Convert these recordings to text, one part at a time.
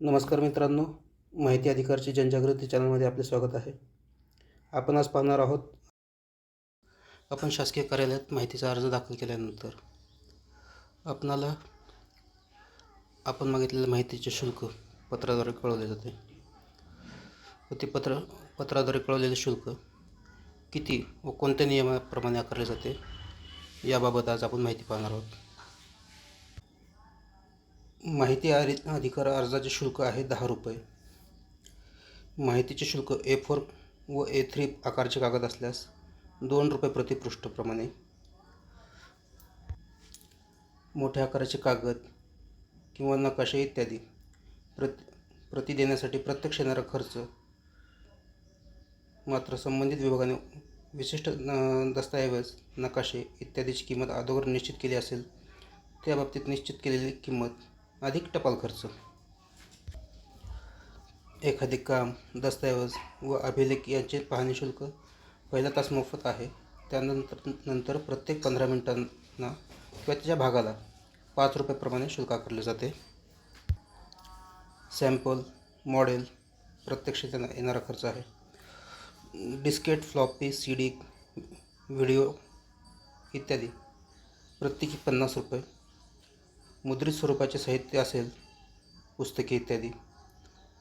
नमस्कार मित्रांनो माहिती अधिकारची जनजागृती चॅनलमध्ये आपले स्वागत आहे. आपण आज पाहणार आहोत आपण शासकीय कार्यालयात माहितीचा अर्ज दाखल केल्यानंतर आपणाला आपण मागितलेल्या माहितीचे शुल्क पत्राद्वारे कळवले जाते. व ते पत्र पत्राद्वारे कळवलेले शुल्क किती व कोणत्या नियमाप्रमाणे आकारले जाते याबाबत आज आपण माहिती पाहणार आहोत. माहिती आरि अधिकार अर्जाचे शुल्क आहे दहा रुपये. माहितीचे शुल्क ए फोर व ए थ्री आकारचे कागद असल्यास दोन रुपये प्रतिपृष्ठप्रमाणे. मोठ्या आकाराचे कागद किंवा नकाशे इत्यादी प्रति प्रति देण्यासाठी प्रत्यक्ष येणारा खर्च मात्र संबंधित विभागाने विशिष्ट दस्तऐवज नकाशे इत्यादीची किंमत अगोदर निश्चित केली असेल त्या बाबतीत निश्चित केलेली किंमत अधिक टपाल खर्च. एखादे काम दस्तऐवज व अभिलेख यांचे पाहणी शुल्क पहिला तास मोफत आहे. त्यानंतर नंतर प्रत्येक पंधरा मिनिटांना किंवा त्याच्या भागाला पाच रुपयाप्रमाणे शुल्क आकारले जाते. सॅम्पल मॉडेल प्रत्यक्ष त्यांना येणारा खर्च आहे. Diskette floppy C D video इत्यादी. प्रत्येकी पन्नास रुपये मुद्रित स्वरूपाचे साहित्य असेल पुस्तके इत्यादी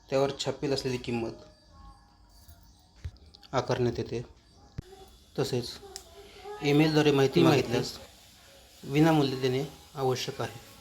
त्यावर छापील असलेली किंमत आकारण्यात येते. तसेच ईमेलद्वारे माहिती मागितल्यास विनामूल्य देणे आवश्यक आहे.